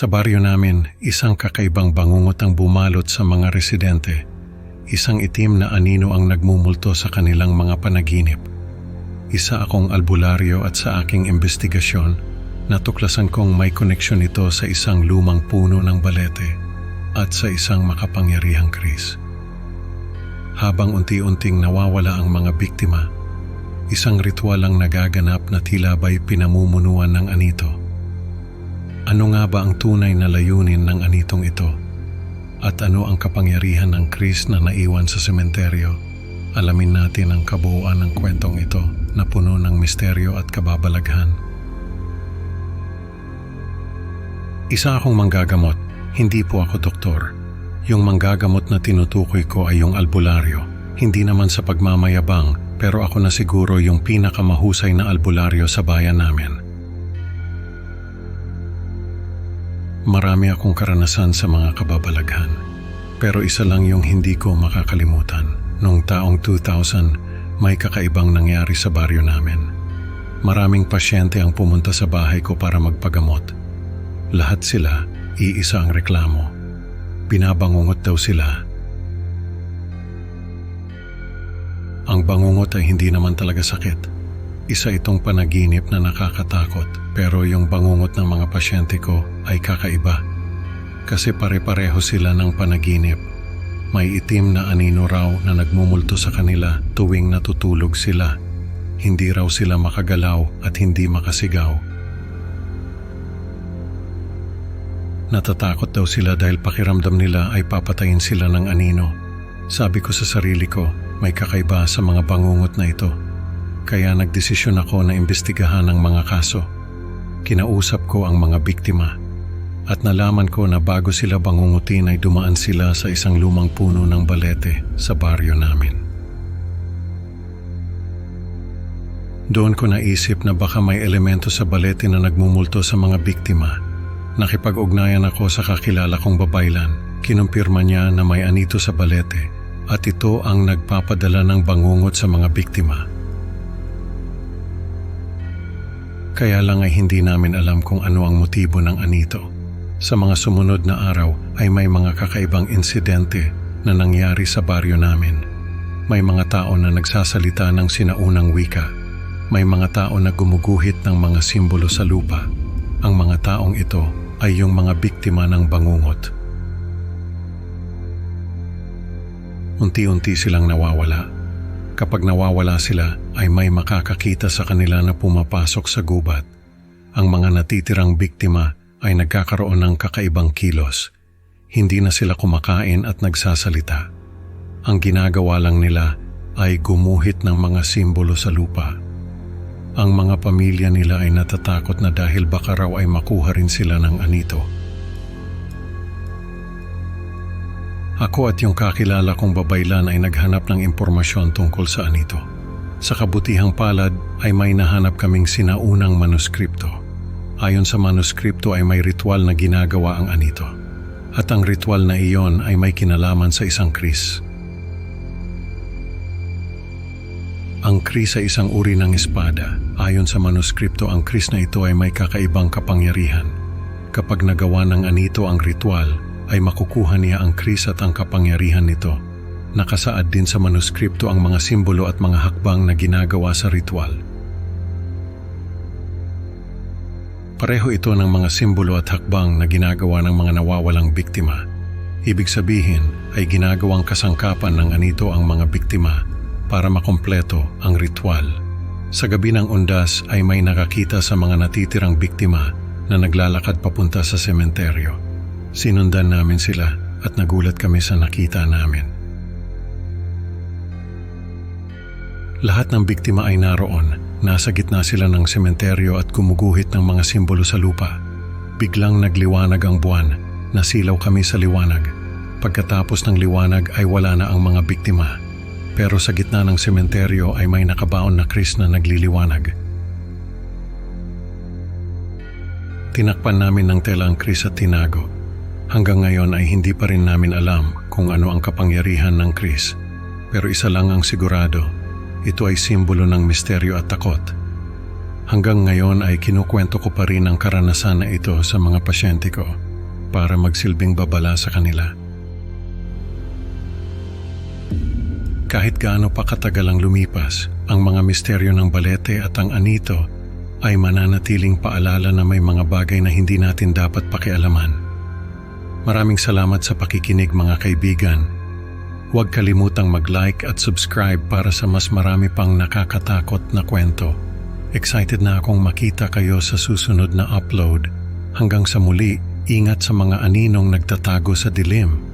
Sa baryo namin, isang kakaibang bangungot ang bumalot sa mga residente. Isang itim na anino ang nagmumulto sa kanilang mga panaginip. Isa akong albularyo at sa aking investigasyon, natuklasan kong may koneksyon ito sa isang lumang puno ng balete at sa isang makapangyarihang kris. Habang unti-unting nawawala ang mga biktima, isang ritual ang nagaganap na tila ba'y pinamumunuan ng anito. Ano nga ba ang tunay na layunin ng anitong ito? At ano ang kapangyarihan ng Kris na naiwan sa sementeryo? Alamin natin ang kabuuan ng kwentong ito na puno ng misteryo at kababalaghan. Isa akong manggagamot, hindi po ako doktor. Yung manggagamot na tinutukoy ko ay yung albularyo. Hindi naman sa pagmamayabang, pero ako na siguro yung pinakamahusay na albularyo sa bayan namin. Marami akong karanasan sa mga kababalaghan. Pero isa lang yung hindi ko makakalimutan. Noong taong 2000, may kakaibang nangyari sa baryo namin. Maraming pasyente ang pumunta sa bahay ko para magpagamot. Lahat sila, iisa ang reklamo. Binabangungot daw sila. Ang bangungot ay hindi naman talaga sakit. Isa itong panaginip na nakakatakot pero yung bangungot ng mga pasyente ko ay kakaiba. Kasi pare-pareho sila ng panaginip. May itim na anino raw na nagmumulto sa kanila tuwing natutulog sila. Hindi raw sila makagalaw at hindi makasigaw. Natatakot daw sila dahil pakiramdam nila ay papatayin sila ng anino. Sabi ko sa sarili ko, may kakaiba sa mga bangungot na ito. Kaya nagdesisyon ako na imbestigahan ang mga kaso. Kinausap ko ang mga biktima at nalaman ko na bago sila bangungutin ay dumaan sila sa isang lumang puno ng balete sa baryo namin. Doon ko naisip na baka may elemento sa balete na nagmumulto sa mga biktima. Nakipag-ugnayan ako sa kakilala kong babaylan. Kinumpirma niya na may anito sa balete at ito ang nagpapadala ng bangungot sa mga biktima. Kaya lang ay hindi namin alam kung ano ang motibo ng anito. Sa mga sumunod na araw ay may mga kakaibang insidente na nangyari sa baryo namin. May mga tao na nagsasalita ng sinaunang wika. May mga tao na gumuguhit ng mga simbolo sa lupa. Ang mga taong ito ay yung mga biktima ng bangungot. Unti-unti silang nawawala. Kapag nawawala sila ay may makakakita sa kanila na pumapasok sa gubat. Ang mga natitirang biktima ay nagkakaroon ng kakaibang kilos. Hindi na sila kumakain at nagsasalita. Ang ginagawa lang nila ay gumuhit ng mga simbolo sa lupa. Ang mga pamilya nila ay natatakot na dahil baka raw ay makuha rin sila ng anito. Ako at yung kakilala kong babaylan ay naghanap ng impormasyon tungkol sa anito. Sa kabutihang palad ay may nahanap kaming sinaunang manuskripto. Ayon sa manuskripto ay may ritual na ginagawa ang anito. At ang ritual na iyon ay may kinalaman sa isang kris. Ang kris ay isang uri ng espada. Ayon sa manuskripto, ang kris na ito ay may kakaibang kapangyarihan. Kapag nagawa ng anito ang ritual, ay makukuha niya ang kris at ang kapangyarihan nito. Nakasaad din sa manuskripto ang mga simbolo at mga hakbang na ginagawa sa ritual. Pareho ito ng mga simbolo at hakbang na ginagawa ng mga nawawalang biktima. Ibig sabihin ay ginagawang kasangkapan ng anito ang mga biktima para makompleto ang ritual. Sa gabi ng undas ay may nakakita sa mga natitirang biktima na naglalakad papunta sa sementeryo. Sinundan namin sila at nagulat kami sa nakita namin. Lahat ng biktima ay naroon. Nasa gitna sila ng sementeryo at gumuguhit ng mga simbolo sa lupa. Biglang nagliwanag ang buwan. Nasilaw kami sa liwanag. Pagkatapos ng liwanag ay wala na ang mga biktima. Pero sa gitna ng sementeryo ay may nakabaon na kris na nagliliwanag. Tinakpan namin ng tela ang kris at tinago. Hanggang ngayon ay hindi pa rin namin alam kung ano ang kapangyarihan ng kris. Pero isa lang ang sigurado, ito ay simbolo ng misteryo at takot. Hanggang ngayon ay kinukwento ko pa rin ang karanasan na ito sa mga pasyente ko. para magsilbing babala sa kanila. Kahit gaano pa katagal ang lumipas, ang mga misteryo ng balete at ang anito ay mananatiling paalala na may mga bagay na hindi natin dapat pakialaman. Maraming salamat sa pakikinig mga kaibigan. Huwag kalimutang mag-like at subscribe para sa mas marami pang nakakatakot na kwento. Excited na akong makita kayo sa susunod na upload. Hanggang sa muli, ingat sa mga aninong nagtatago sa dilim.